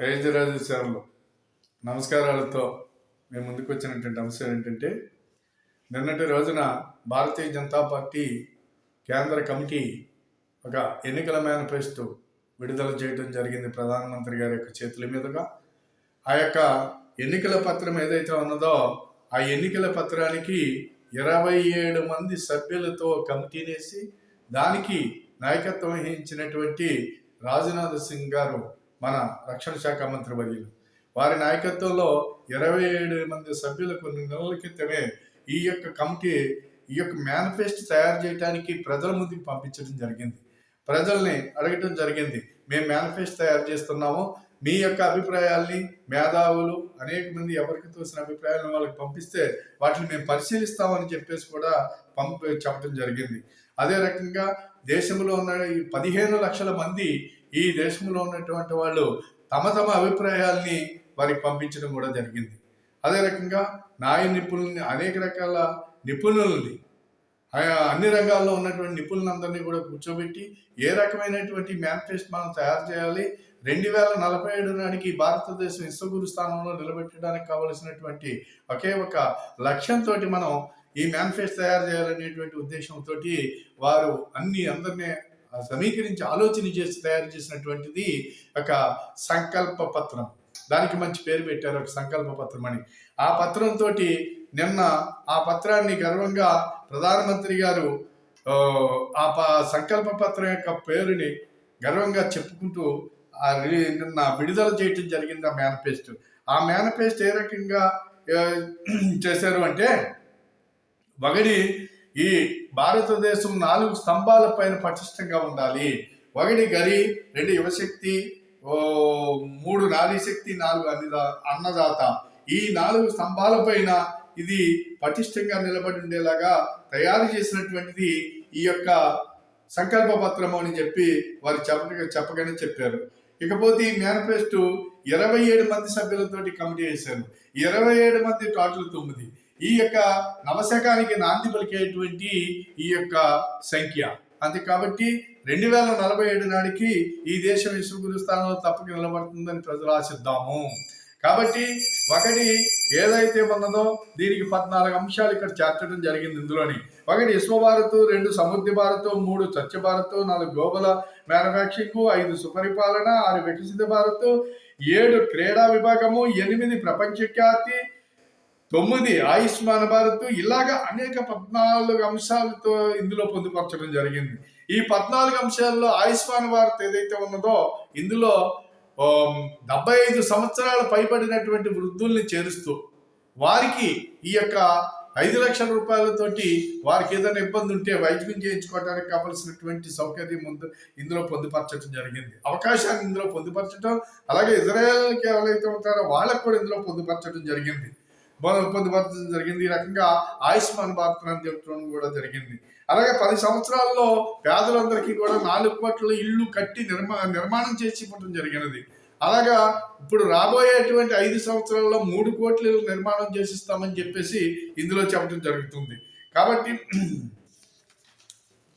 ఐద్యరాజు సేవలు నమస్కారాలతో మేము ముందుకు వచ్చినటువంటి అంశం ఏంటంటే నిన్నటి రోజున భారతీయ జనతా పార్టీ కేంద్ర కమిటీ ఒక ఎన్నికల మేనిఫెస్టో విడుదల చేయడం జరిగింది ప్రధానమంత్రి గారి యొక్క చేతుల మీదుగా. ఆ యొక్క ఎన్నికల పత్రం ఏదైతే ఉన్నదో ఆ ఎన్నికల పత్రానికి ఇరవై ఏడు మంది సభ్యులతో కమిటీనేసి దానికి నాయకత్వం వహించినటువంటి రాజ్నాథ్ సింగ్ గారు మన రక్షణ శాఖ మంత్రి వర్యులు. వారి నాయకత్వంలో ఇరవై ఏడు మంది సభ్యులు కొన్ని నెలల క్రితమే ఈ యొక్క కమిటీ ఈ యొక్క మేనిఫెస్టో తయారు చేయడానికి ప్రజల ముందుకు పంపించడం జరిగింది. ప్రజల్ని అడగటం జరిగింది మేము మేనిఫెస్టో తయారు చేస్తున్నాము. మీ యొక్క అభిప్రాయాల్ని మేధావులు అనేక మంది ఎవరికి తోసిన అభిప్రాయాలను వాళ్ళకి పంపిస్తే వాటిని మేము పరిశీలిస్తామని చెప్పేసి కూడా పంప చెప్పడం జరిగింది. అదే రకంగా దేశంలో ఉన్న ఈ పదిహేను లక్షల మంది ఈ దేశంలో ఉన్నటువంటి వాళ్ళు తమ తమ అభిప్రాయాల్ని వారికి పంపించడం కూడా జరిగింది. అదే రకంగా న్యాయ నిపుణుల్ని అనేక రకాల నిపుణుల్ని ఆయా అన్ని రంగాల్లో ఉన్నటువంటి నిపుణులందరినీ కూడా కూర్చోబెట్టి ఏ రకమైనటువంటి మేనిఫెస్ట్ మనం తయారు చేయాలి? రెండు వేల నలభై ఏడు నాటికి భారతదేశం విశ్వగురు స్థానంలో నిలబెట్టడానికి కావలసినటువంటి ఒకే ఒక లక్ష్యంతో మనం ఈ మేనిఫెస్ట్ తయారు చేయాలనేటువంటి ఉద్దేశంతో వారు అన్ని అందరినీ సమీకరించి ఆలోచన చేసి తయారు చేసినటువంటిది ఒక సంకల్ప పత్రం. దానికి మంచి పేరు పెట్టారు ఒక సంకల్ప పత్రం అని. ఆ పత్రంతో నిన్న ఆ పత్రాన్ని గర్వంగా ప్రధానమంత్రి గారు ఆ, ప- సంకల్ప పత్రం యొక్క పేరుని గర్వంగా చెప్పుకుంటూ నిన్న విడుదల చేయటం జరిగింది ఆ మేనిఫెస్టో. ఆ మేనిఫెస్టో ఏ రకంగా చేశారు అంటే ఒకటి ఈ భారతదేశం నాలుగు స్తంభాల పైన పటిష్టంగా ఉండాలి. ఒకటి గరి రెండు యువశక్తి ఓ మూడు నారీ శక్తి నాలుగు అన్నదా అన్నదాత. ఈ నాలుగు స్తంభాల పైన ఇది పటిష్టంగా నిలబడి ఉండేలాగా తయారు చేసినటువంటిది ఈ యొక్క సంకల్ప పత్రము అని చెప్పి వారు చెప్పగా చెప్పగానే చెప్పారు. ఇకపోతే ఈ మేనిఫెస్టో ఇరవై ఏడు మంది సభ్యులతోటి కమిటీ చేశారు ఇరవై ఏడు మంది టోటల్ తొమ్మిది. ఈ యొక్క నవశకానికి నాంది పలికేటువంటి ఈ యొక్క సంఖ్య. అంతే కాబట్టి రెండు వేల నలభై ఏడు నాటికి ఈ దేశం విశ్వగురు స్థానంలో తప్పక నిలబడుతుందని ప్రజలు ఆశిద్దాము. కాబట్టి ఒకటి ఏదైతే ఉన్నదో దీనికి పద్నాలుగు అంశాలు ఇక్కడ చేర్చడం జరిగింది ఇందులోని. ఒకటి విశ్వభారత్ రెండు సముద్ర భారత్ మూడు స్వచ్ఛ భారత్ నాలుగు గ్లోబల్ మ్యానుఫ్యాక్చరింగ్ ఐదు సుపరిపాలన ఆరు వికసిత భారత్ ఏడు క్రీడా విభాగము ఎనిమిది ప్రపంచ ఖ్యాతి తొమ్మిది ఆయుష్మాన్ భారత్ ఇలాగా అనేక పద్నాలుగు అంశాలతో ఇందులో పొందుపరచడం జరిగింది. ఈ పద్నాలుగు అంశాల్లో ఆయుష్మాన్ భారత్ ఏదైతే ఉన్నదో ఇందులో డెబ్బై ఐదు సంవత్సరాలు పైబడినటువంటి వృద్ధుల్ని చేరుస్తూ వారికి ఈ యొక్క ఐదు లక్షల రూపాయలతోటి వారికి ఏదైనా ఇబ్బంది ఉంటే వైద్యం చేయించుకోవడానికి కావలసినటువంటి సౌకర్యం ముందు ఇందులో పొందుపరచడం జరిగింది. అవకాశాన్ని ఇందులో పొందుపరచడం అలాగే ఇజ్రాయెల్కి ఎవరైతే ఉంటారో వాళ్ళకు కూడా ఇందులో పొందుపరచడం జరిగింది. పొ- పొందుపరచడం జరిగింది. ఈ రకంగా ఆయుష్మాన్ భారత్ అని చెప్పడం కూడా జరిగింది. అలాగే పది సంవత్సరాల్లో పేదలందరికీ కూడా నాలుగు కోట్ల ఇల్లు కట్టి నిర్మా నిర్మాణం చేసి ఇవ్వడం జరిగినది. అలాగా ఇప్పుడు రాబోయేటువంటి ఐదు సంవత్సరాల్లో మూడు కోట్ల నిర్మాణం చేసిస్తామని చెప్పేసి ఇందులో చెప్పడం జరుగుతుంది. కాబట్టి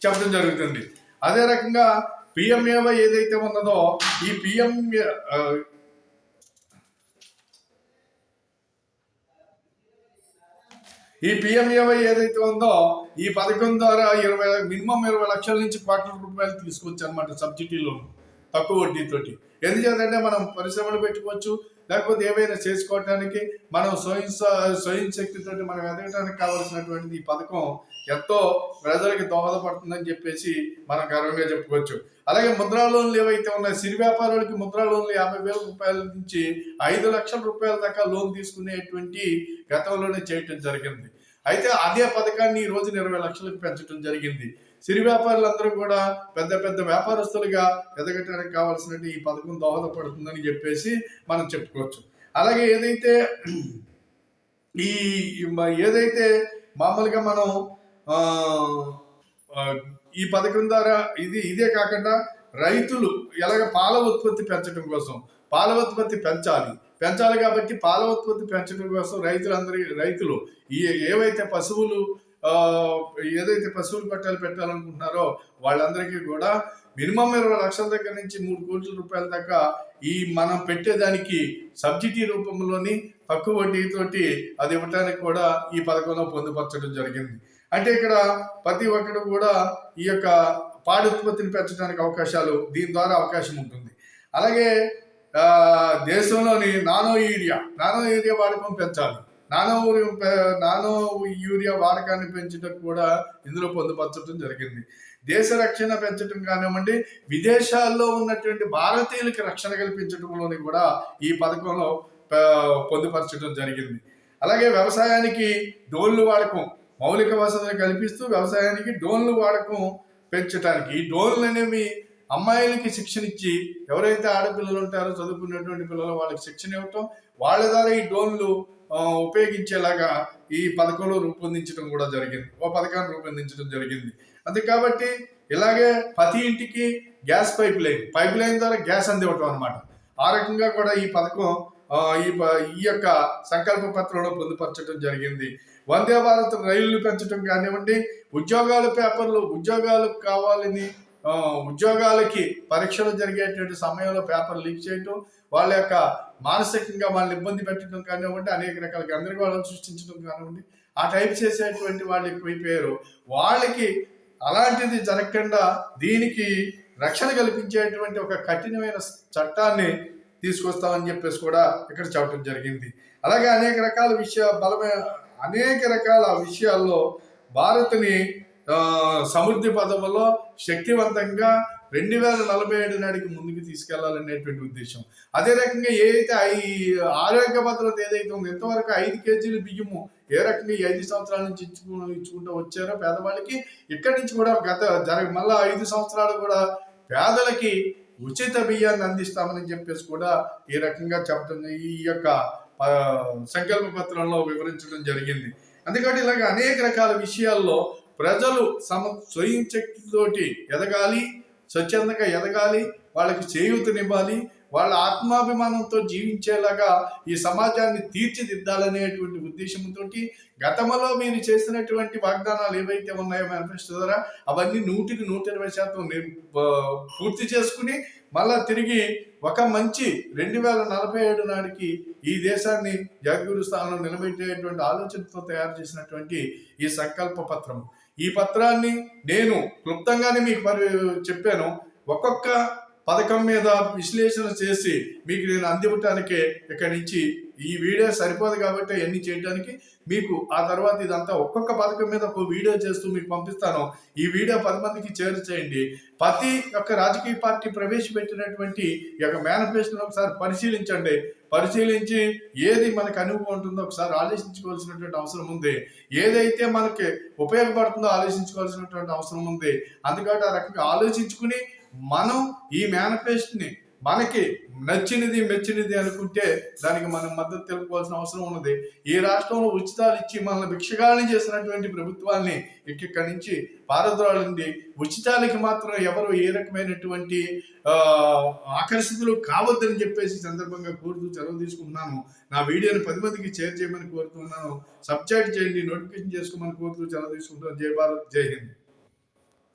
చెప్పడం జరుగుతుంది. అదే రకంగా పిఎంఏవై ఏదైతే ఉన్నదో ఈ పిఎం ఈ పిఎంఏవై ఏదైతే ఉందో ఈ పథకం ద్వారా ఇరవై మినిమం ఇరవై లక్షల నుంచి కోట్ల రూపాయలు తీసుకోవచ్చు అనమాట సబ్సిడీ లోన్ తక్కువ వడ్డీతోటి. ఎందుచేతంటే మనం పరిశ్రమలు పెట్టుకోవచ్చు లేకపోతే ఏవైనా చేసుకోవటానికి మనం స్వయం స్వయం శక్తితో మనం ఎదగటానికి కావాల్సినటువంటి ఈ పథకం ఎంతో ప్రజలకి దోహదపడుతుందని చెప్పేసి మనం గర్వంగా చెప్పుకోవచ్చు. అలాగే ముద్రా లోన్లు ఏవైతే ఉన్నాయి సిరి వ్యాపారులకి ముద్రా లోన్లు యాభై వేల రూపాయల నుంచి ఐదు లక్షల రూపాయల దాకా లోన్ తీసుకునేటువంటి గతంలోనే చేయటం జరిగింది. అయితే అదే పథకాన్ని ఈ రోజున ఇరవై లక్షలకు పెంచడం జరిగింది. సిరి వ్యాపారులందరూ కూడా పెద్ద పెద్ద వ్యాపారస్తులుగా ఎదగటానికి కావాల్సిన ఈ పథకం దోహదపడుతుందని చెప్పేసి మనం చెప్పుకోవచ్చు. అలాగే ఏదైతే ఈ ఏదైతే మామూలుగా మనం ఈ పథకం ద్వారా ఇది ఇదే కాకుండా రైతులు ఎలాగ పాల ఉత్పత్తి పెంచడం కోసం పాల ఉత్పత్తి పెంచాలి. పెంచాలి కాబట్టి పాల ఉత్పత్తి పెంచడం కోసం రైతులందరి రైతులు ఈ ఏవైతే పశువులు ఏదైతే పశువులు పట్టాలు పెట్టాలనుకుంటున్నారో వాళ్ళందరికీ కూడా మినిమం ఇరవై లక్షల దగ్గర నుంచి మూడు కోట్ల రూపాయల దాకా ఈ మనం పెట్టేదానికి సబ్సిడీ రూపంలోని తక్కువ వడ్డీతోటి అది ఇవ్వడానికి కూడా ఈ పథకంలో పొందుపరచడం జరిగింది. అంటే ఇక్కడ ప్రతి ఒక్కరు కూడా ఈ యొక్క పాడి ఉత్పత్తిని పెంచడానికి అవకాశాలు దీని ద్వారా అవకాశం ఉంటుంది. అలాగే దేశంలోని నానో యూరియా నానో యూరియా వాడకం పెంచాలి. నానో నానో యూరియా వాడకాన్ని పెంచడం కూడా ఇందులో పొందుపరచడం జరిగింది. దేశ రక్షణ పెంచడం కానివ్వండి విదేశాల్లో ఉన్నటువంటి భారతీయులకి రక్షణ కల్పించడంలోని కూడా ఈ పథకంలో పొందుపరచడం జరిగింది. అలాగే వ్యవసాయానికి డోన్లు వాడకం మౌలిక వసతులు కల్పిస్తూ వ్యవసాయానికి డోన్లు వాడకం పెంచడానికి ఈ డోన్లు అనేవి అమ్మాయిలకి శిక్షణ ఇచ్చి ఎవరైతే ఆడపిల్లలు ఉంటారో చదువుకున్నటువంటి పిల్లలు వాళ్ళకి శిక్షణ ఇవ్వటం వాళ్ళ ద్వారా ఈ డోన్లు ఉపయోగించేలాగా ఈ పథకంలో రూపొందించడం కూడా జరిగింది. ఓ పథకాన్ని రూపొందించడం జరిగింది. అంతే కాబట్టి ఇలాగే ప్రతి ఇంటికి gas pipeline pipeline ద్వారా గ్యాస్ అందివ్వటం అనమాట ఆ రకంగా కూడా ఈ పథకం ఈ ప- ఈ యొక్క సంకల్ప పత్రంలో పొందుపరచడం జరిగింది. వందే భారత్ రైళ్ళు పెంచడం కానివ్వండి ఉద్యోగాల పేపర్లు ఉద్యోగాలకు కావాలని ఉద్యోగాలకి పరీక్షలు జరిగేటువంటి సమయంలో పేపర్ లీక్ చేయటం వాళ్ళ యొక్క మానసికంగా వాళ్ళని ఇబ్బంది పెట్టడం కానివ్వండి అనేక రకాల గందరగోళాలు సృష్టించడం కానివ్వండి ఆ టైప్ చేసేటువంటి వాళ్ళు ఎక్కువైపోయారు వాళ్ళకి అలాంటిది జరగకుండా దీనికి రక్షణ కల్పించేటువంటి ఒక కఠినమైన చట్టాన్ని తీసుకొస్తామని చెప్పేసి కూడా ఇక్కడ చెప్పడం జరిగింది. అలాగే అనేక రకాల విషయ బలమైన అనేక రకాల విషయాల్లో భారత్ని సమృద్ధి పదవుల్లో శక్తివంతంగా రెండు వేల నలభై ఏడు నాటికి ముందుకు తీసుకెళ్ళాలనేటువంటి ఉద్దేశం. అదే రకంగా ఏదైతే ఈ ఆరోగ్య భద్రత ఏదైతే ఉందో ఇంతవరకు ఐదు కేజీలు బియ్యము ఏ రకంగా ఈ ఐదు సంవత్సరాల నుంచి ఇచ్చుకు ఇచ్చుకుంటూ వచ్చారో పేదవాళ్ళకి ఇక్కడి నుంచి కూడా గత జరగ మళ్ళా ఐదు సంవత్సరాలు కూడా పేదలకి ఉచిత బియ్యాన్ని అందిస్తామని చెప్పేసి కూడా ఈ రకంగా చెప్పడం ఈ యొక్క సంకల్ప పత్రంలో వివరించడం జరిగింది. అందుకని ఇలాగ అనేక రకాల విషయాల్లో ప్రజలు సమ స్వయం శక్తితోటి ఎదగాలి స్వచ్ఛందంగా ఎదగాలి వాళ్ళకి చేయూతనివ్వాలి వాళ్ళ ఆత్మాభిమానంతో జీవించేలాగా ఈ సమాజాన్ని తీర్చిదిద్దాలనేటువంటి ఉద్దేశంతో గతంలో మీరు చేసినటువంటి వాగ్దానాలు ఏవైతే ఉన్నాయో మేనిఫెస్టో ద్వారా అవన్నీ నూటికి నూట ఇరవై శాతం పూర్తి చేసుకుని మళ్ళా తిరిగి ఒక మంచి రెండు వేల నలభై ఏడు నాటికి ఈ దేశాన్ని జగద్గురు స్థానంలో నిలబెట్టేటువంటి ఆలోచనతో తయారు చేసినటువంటి ఈ సంకల్ప పత్రం ఈ పత్రాన్ని నేను క్లుప్తంగానే మీకు మరి చెప్పాను. ఒక్కొక్క పథకం మీద విశ్లేషణ చేసి మీకు నేను అందివ్వటానికే ఇక్కడి నుంచి ఈ వీడియో సరిపోదు కాబట్టి అవన్నీ చేయడానికి మీకు ఆ తర్వాత ఇదంతా ఒక్కొక్క పథకం మీద ఒక వీడియో చేస్తూ మీకు పంపిస్తాను. ఈ వీడియో పది మందికి చేరు చేయండి. ప్రతి ఒక్క రాజకీయ పార్టీ ప్రవేశపెట్టినటువంటి ఈ యొక్క మేనిఫెస్టోని ఒకసారి పరిశీలించండి. పరిశీలించి ఏది మనకు అనుభవం ఉంటుందో ఒకసారి ఆలోచించుకోవాల్సినటువంటి అవసరం ఉంది. ఏదైతే మనకి ఉపయోగపడుతుందో ఆలోచించుకోవాల్సినటువంటి అవసరం ఉంది. అందుకని ఆ రకంగా ఆలోచించుకుని మనం ఈ మేనిఫెస్ట్ని మనకి నచ్చినది మెచ్చినది అనుకుంటే దానికి మనం మద్దతు తెలుపుకోవాల్సిన అవసరం ఉన్నది. ఈ రాష్ట్రంలో ఉచితాలు ఇచ్చి మనల్ని భిక్షగాళని చేసినటువంటి ప్రభుత్వాన్ని ఇక్కడి నుంచి పారద్రోలండి ఉచితాలకి మాత్రం ఎవరు ఏ రకమైనటువంటి ఆకర్షితులు కావద్దని చెప్పేసి సందర్భంగా కోరుతూ సెలవు తీసుకుంటున్నాను. నా వీడియోని పది మందికి షేర్ చేయమని కోరుతున్నాను సబ్స్క్రైబ్ చేయండి నోటిఫికేషన్ చేసుకోమని కోరుతూ సెలవు తీసుకుంటున్నాను. జై భారత్ జై హింద్.